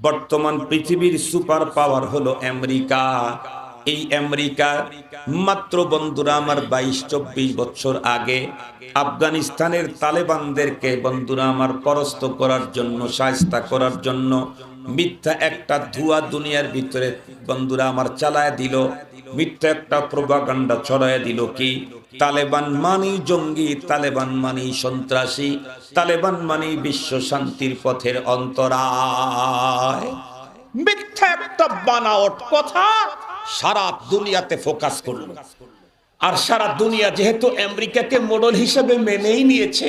বর্তমান পৃথিবীর super power হলো আমেরিকা। এই আমেরিকা মাত্র বন্ধুরা আমার বাইশ চব্বিশ বছর আগে আফগানিস্তানের তালেবানদেরকে বন্ধুরা আমার পরস্ত করার জন্য সাহস্তা করার জন্য মিথ্যা একটা ধোয়া দুনিয়ার ভিতরে। বন্ধুরা, আমার চালায় দিল। মিথ্যা একটা প্রভাকাণ্ডা ছড়ায় দিল কি? তালেবান মানি জঙ্গি, তালেবান মানি সন্ত্রাসী, তালেবান মানি বিশ্ব শান্তির পথের অন্তরায়। মিথ্যা একটা বানাওট কথা সারা দুনিয়াতে ফোকাস করল। আর সারা দুনিয়া যেহেতু আমেরিকাকে মডেল হিসেবে মেনেই নিয়েছে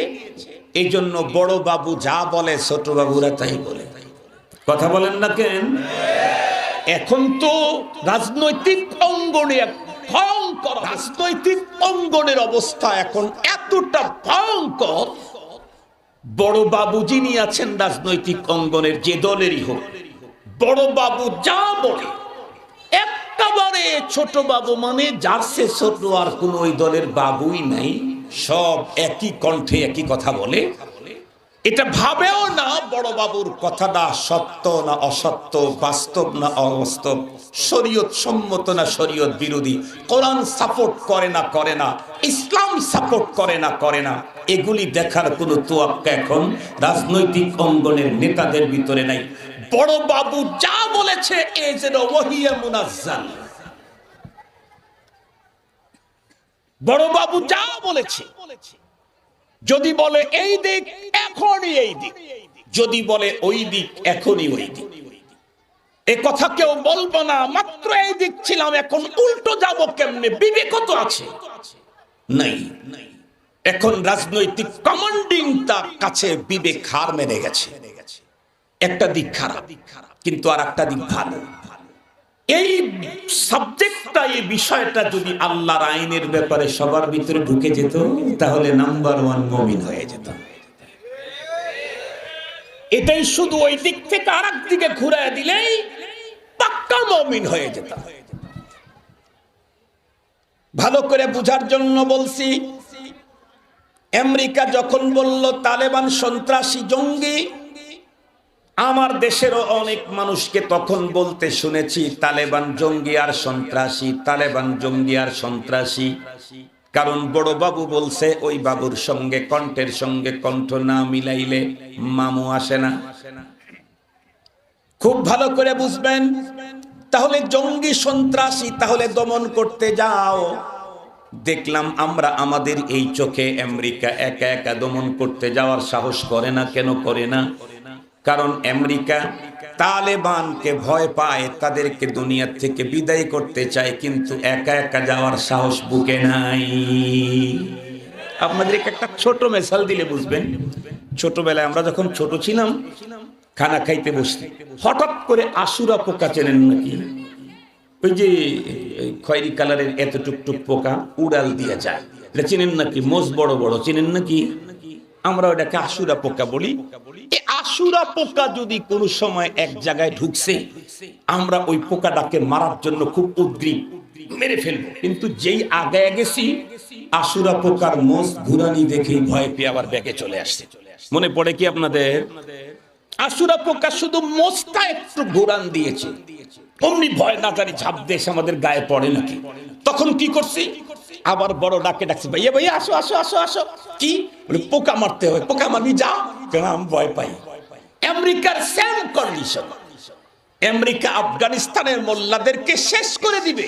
এই জন্য বড় বাবু যা বলে, ছোট বাবুরা তাই বলে। কথা বলেন না কেন? এখন তো রাজনৈতিক অঙ্গনে ভয়ঙ্কর রাজনৈতিক অঙ্গনের অবস্থা এখন এতটা ভয়ঙ্কর। বড় বাবু যিনি আছেন রাজনৈতিক অঙ্গনের যে দলেরই হোক, বড় বাবু যা বলে, একেবারে ছোট বাবু মানে যার সে ছোট আর কোন ওই দলের বাবুই নাই, সব একই কণ্ঠে একই কথা বলে। এটা ভাবেও না বড় বাবুর কথাটা সত্য না অসত্য, বাস্তব না অবাস্তব, শরীয়ত সম্মত না শরীয়ত বিরোধী। কোরআন সাপোর্ট করে না করে না। ইসলাম সাপোর্ট করে না করে না। এগুলি দেখার কোনো তোয়াক্কা এখন রাজনৈতিক অঙ্গনের নেতাদের ভিতরে নাই। বড় বাবু যা বলেছে এ যেন ওহিয়া মুনাজ্জাল। বড় বাবু যা বলেছে যদি বলে এই দিক, এখনই এই দিক। যদি বলে ওই দিক, এখনই ওই দিক। এ কথা কেউ বলব না, মাত্র এই দিক ছিলাম, এখন উল্টো যাব কেমনে? বিবেক তো আছে। নাই। এখন রাজনৈতিক কমান্ডিং তার কাছে বিবেক হার মেনে গেছে। একটা দিক খারাপ, কিন্তু আর একটা দিক ভালো। এই সাবজেক্টটা এই বিষয়টা যদি আল্লাহর আইনের ব্যাপারে সবার ভিতরে ঢুকে যেত, তাহলে নাম্বার ওয়ান মমিন হয়ে যেত। এটাই শুধু ওই দিক থেকে আর দিকে ঘুরে দিলেই পাক্কা মমিন হয়ে যেত। ভালো করে বুঝার জন্য বলছি, আমেরিকা যখন বলল, তালেবান সন্ত্রাসী জঙ্গি আমার দেশেরও অনেক মানুষকে তখন বলতে শুনেছি, তালেবান জঙ্গি আর সন্ত্রাসী, তালেবান জঙ্গি আর সন্ত্রাসী। কারণ বড় বাবু বলছে, ওই বাবুর সঙ্গে, কণ্ঠের সঙ্গে কণ্ঠ না মিলাইলে মামু আসে না। খুব ভালো করে বুঝবেন। তাহলে জঙ্গি সন্ত্রাসী তাহলে দমন করতে যাও। দেখলাম আমরা আমাদের এই চোখে আমেরিকা একা একা দমন করতে যাওয়ার সাহস করে না, কেন করে না? কারণ আমেরিকা তালেবানকে ভয় পায়, তাদেরকে দুনিয়ার থেকে বিদায় করতে চায়, কিন্তু একা একা যাওয়ার সাহস বুকে নাই। আপনাদেরকে একটা ছোট মেশাল দিলে বুঝবেন। ছোটবেলায় আমরা যখন ছোট ছিলাম, খানা খাইতে বসতে। হঠাৎ করে আশুরা পোকা চেনেন নাকি? ওই যে খয়েরি কালারের এত টুকটুক পোকা উড়াল দিয়ে যায়। এটা চেনেন নাকি? মোজ বড় বড় চেনেন নাকি? আমরা ওটাকে আশুরা পোকা বলি। আশুরা পোকা যদি কোনো সময় এক জায়গায় ঢুকছে, আমরা ওই পোকাটাকে মারার জন্য খুব উদ্গ্রীব মেরে ফেলব। কিন্তু যেই আগে গেছি আশুরা পোকার মোষ ঘুরানি দেখেই ভয় পেয়ে আবার ব্যাগে চলে আসছে। মনে পড়ে কি আপনাদের? আশুরা পোকা শুধু মোষটা একটু ঘুরান দিয়েছে। অমনি ভয় না জানি ঝাঁপ দেশ আমাদের গায়ে পড়ে নাকি। তখন কি করছি? আবার বড় ডাকে ডাকছি, ভাইয়া ভাইয়া, আসো আসো আসো আসো। কি? পোকা মারতে হয়, পোকা মারবি, যা। কেন আমি ভয় পাই। আমেরিকার সেম কন্ডিশন আমেরিকা আফগানিস্তানের মোল্লাদেরকে শেষ করে দিবে।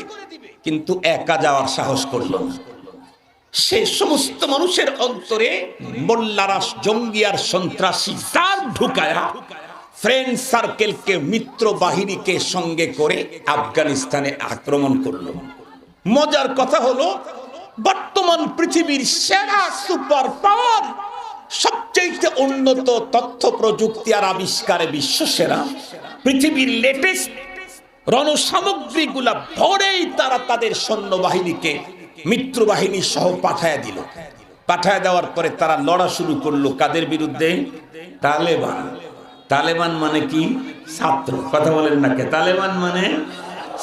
কিন্তু একা যাওয়ার সাহস করল না। সে সমস্ত মানুষের অন্তরে মোল্লারা জঙ্গি আর সন্ত্রাসী যার ঢুকায়া ফ্রেন্ড সার্কেলকে মিত্র বাহিনীকে সঙ্গে করে আফগানিস্তানে আক্রমণ করল। মজার কথা হলো, বর্তমান পৃথিবীর সেরা সুপার পাওয়ার সবচেয়ে উন্নত তথ্য প্রযুক্তি আর আবিষ্কারে বিশ্ব সেরা পৃথিবীর লেটেস্ট রণসামগ্রীগুলা ভরেই তারা তাদের সৈন্যবাহিনীকে, মিত্রবাহিনী সহ পাঠায় দিল। পাঠায় দেওয়ার পরে তারা লড়া শুরু করল কাদের বিরুদ্ধে? তালেবান। তালেবান মানে কি? ছাত্র। কথা বলেন না কে? তালেবান মানে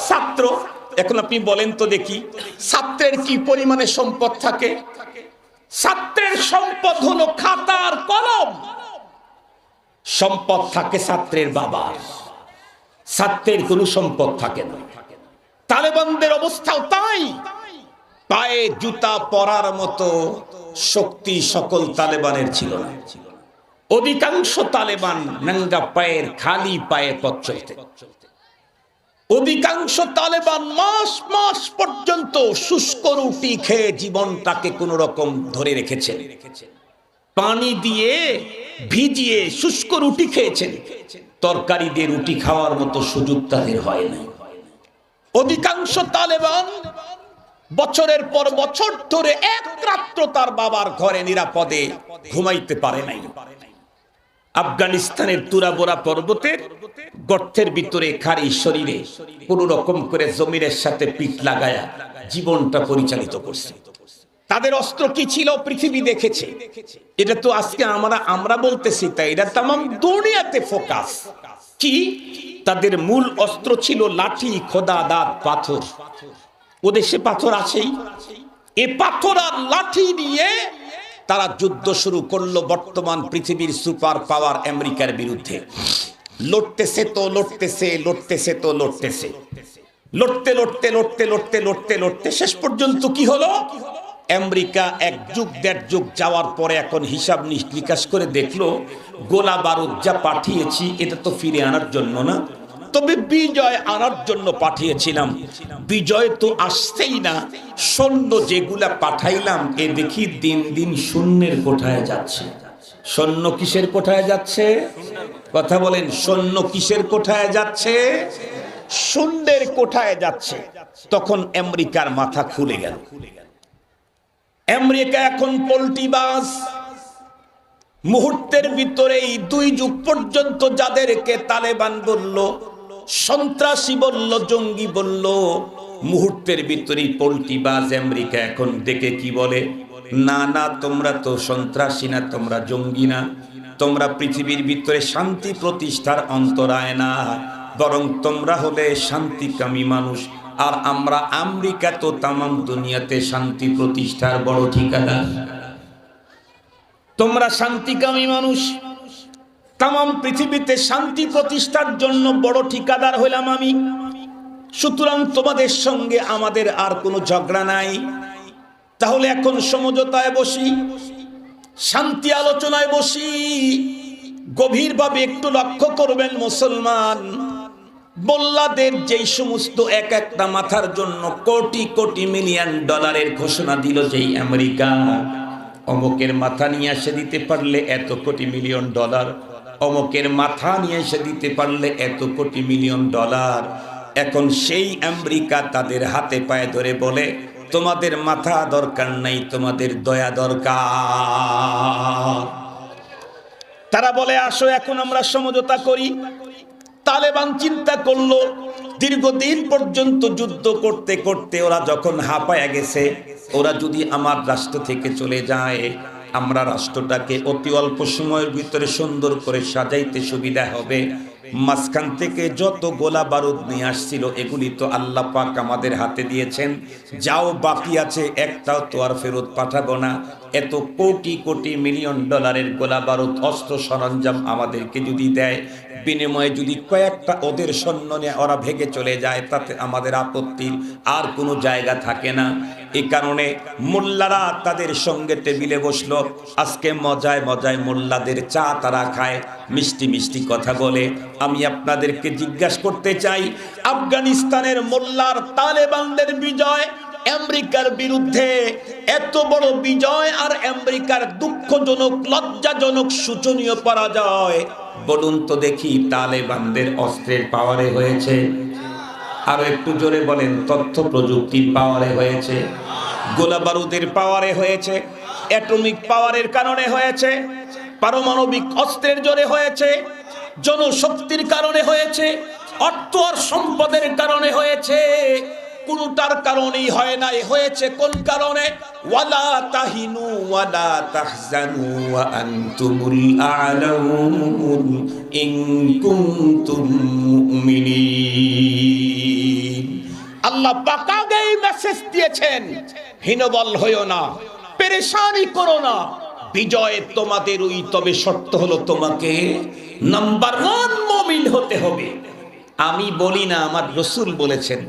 ছাত্র। এখন আপনি বলেন তো দেখি, ছাত্রের কি পরিমাণে সম্পদ থাকে? ছাত্রের সম্পদ হলো খাতার কলম। সম্পদ থাকে ছাত্রের বাবার। ছাত্রের কোনো সম্পদ থাকে না। তালেবানদের অবস্থাও তাই। পায়ে জুতা পরার মতো শক্তি সকল তালেবানের ছিল না। অধিকাংশ তালেবান নাঙ্গা পায়ের খালি পায়ে পথ চলতে। অধিকাংশ তালেবান মাস মাস পর্যন্ত শুষ্ক রুটি খেয়ে জীবনটাকে কোন রকম ধরে রেখেছে পানি দিয়ে ভিজিয়ে শুষ্ক রুটি খেয়েছেন। তরকারি দিয়ে রুটি খাওয়ার মতো সুযোগ তাদের হয় না অধিকাংশ তালেবান বছরের পর বছর ধরে এক রাত্র তার বাবার ঘরে নিরাপদে ঘুমাইতে পারে নাই। আফগানিস্তানের তুরাবোরা পর্বতের গর্তের ভিতরে খারি শরীরে কোন রকম করে জমিনের সাথে পিঠ লাগায়া জীবনটা পরিচালিত করছে। তাদের অস্ত্র কি ছিল? পৃথিবী দেখেছে। এটা তো আজকে আমরা আমরা বলতেছি তাই। এটা তাম দুনিয়াতে ফোকাস। কি? তাদের মূল অস্ত্র ছিল লাঠি, খোদা, দাঁত, পাথর। ও দেশে পাথর আছেই। এ পাথর আর লাঠি নিয়ে তারা যুদ্ধ শুরু করল বর্তমান পৃথিবীর সুপার পাওয়ার আমেরিকার বিরুদ্ধে। লড়তেছে তো লড়তেছে লড়তেছে তো লড়তেছে। লড়তে লড়তে লড়তে লড়তে লড়তে লড়তে শেষ পর্যন্ত কি হলো? আমেরিকা এক যুগ, দেড় যুগ যাওয়ার পরে এখন হিসাব নিকাশ করে দেখল, গোলা বারুদ যা পাঠিয়েছি, এটা তো ফিরে আনার জন্য না। তবে বিজয় আনার জন্য পাঠিয়েছিলাম। বিজয় তো আসছেই না। সৈন্য যেগুলা পাঠাইলাম, এ দেখি দিন দিন শূন্যের কোঠায় যাচ্ছে। সৈন্য কিসের কোঠায় যাচ্ছে? কথা বলেন, সৈন্য কিসের কোঠায় যাচ্ছে? শূন্যের কোঠায় যাচ্ছে। তখন আমেরিকার মাথা খুলে গেল। আমেরিকা এখন পোল্টিবাস মুহূর্তের ভিতরেই দুই যুগ পর্যন্ত যাদেরকে তালেবান বলল সন্ত্রাসী বলল, জঙ্গি বলল, মুহূর্তের ভিতরেই পোল্টিবাজ আমেরিকা এখন দেখে কি বলে? না না, তোমরা তো সন্ত্রাসী না, তোমরা জঙ্গি না। তোমরা পৃথিবীর ভিতরে শান্তি প্রতিষ্ঠার অন্তরায় না। বরং তোমরা হলে শান্তিকামী মানুষ। আর আমরা আমেরিকা তো তামাম দুনিয়াতে শান্তি প্রতিষ্ঠার বড় ঠিকাদার। তোমরা শান্তিকামী মানুষ। তামাম পৃথিবীতে শান্তি প্রতিষ্ঠার জন্য বড় ঠিকাদার হইলাম আমি। সুতরাং তোমাদের সঙ্গে আমাদের আর কোনো ঝগড়া নাই। তাহলে এখন সমঝোতায় বসি, শান্তি আলোচনায় বসি। গভীরভাবে একটু লক্ষ্য করবেন মুসলমান, মোল্লাদের যেই সমস্ত এক একটা মাথার জন্য কোটি কোটি মিলিয়ন ডলারের ঘোষণা দিল যেই আমেরিকা, অমুকের মাথা নিয়ে আসে দিতে পারলে এত কোটি মিলিয়ন ডলার। অমুকের মাথা নিয়ে এসে দিতে পারলে এত কোটি মিলিয়ন ডলার। এখন সেই আমেরিকা তাদের হাতে পায়ে ধরে বলে, তোমাদের মাথা দরকার নাই, তোমাদের দয়া দরকার। তারা বলে, আসো, এখন আমরা সমঝোতা করি। তালেবান চিন্তা করল, দীর্ঘদিন পর্যন্ত যুদ্ধ করতে করতে ওরা যখন হাঁপায়া গেছে, ওরা যদি আমার রাষ্ট্র থেকে চলে যায় আমরা রাষ্ট্রটাকে অতি অল্প সময়ের ভিতরে সুন্দর করে সাজাইতে সুবিধা হবে। মাঝখান থেকে যত গোলা বারুদ নিয়ে আসছিল, এগুলি তো আল্লাহ পাক আমাদের হাতে দিয়েছেন। যাও বাকি আছে, একটাও তো আর ফেরত পাঠাবো না। এত কোটি কোটি মিলিয়ন ডলারের গোলা বারুদ অস্ত্র সরঞ্জাম আমাদেরকে যদি দেয়, বিনিময়ে যদি কয়েকটা ওদের সৈন্য নিয়ে ওরা ভেঙে চলে যায়, তাতে আমাদের আপত্তির আর কোনো জায়গা থাকে না। এই কারণে মোল্লারা তাদের সঙ্গে টেবিলে বসল। আজকে মজায় মজায় মোল্লাদের চা তারা খায়, মিষ্টি মিষ্টি কথা বলে। আমি আপনাদেরকে জিজ্ঞাসা করতে চাই, আফগানিস্তানের মোল্লার তালেবানদের বিজয় আমেরিকার বিরুদ্ধে এত বড় বিজয় আর আমেরিকার দুঃখজনক, লজ্জাজনক শোচনীয় পরাজয় বলুন তো দেখি, তালেবানদের অস্ত্রের পাওয়ারে হয়েছে। আরও একটু জোরে বলেন, তথ্য প্রযুক্তির পাওয়ারে হয়েছে। গোলা বারুদের পাওয়ারে হয়েছে। অ্যাটমিক পাওয়ারের কারণে হয়েছে। পারমাণবিক অস্ত্রের জোরে হয়েছে। জনশক্তির কারণে হয়েছে। অর্থ আর সম্পদের কারণে হয়েছে। কোনটার কারণেই হয় নাই হয়েছে কোন কারণে? ওয়ালা তাহিনু ওয়ালা তাহজানু ওয়া আনতুমুল ইন কুনতুম মুমিনিন। আল্লাহ পাক আগেই মেসেজ দিয়েছেন, হীনবল হইও না, পেরেশানি করো না। বিজয় তোমাদের ওই, তবে শর্ত হলো তোমাকে নাম্বার ওয়ান মমিন হতে হবে। আমি বলি না, আমার রসুল বলেছেন।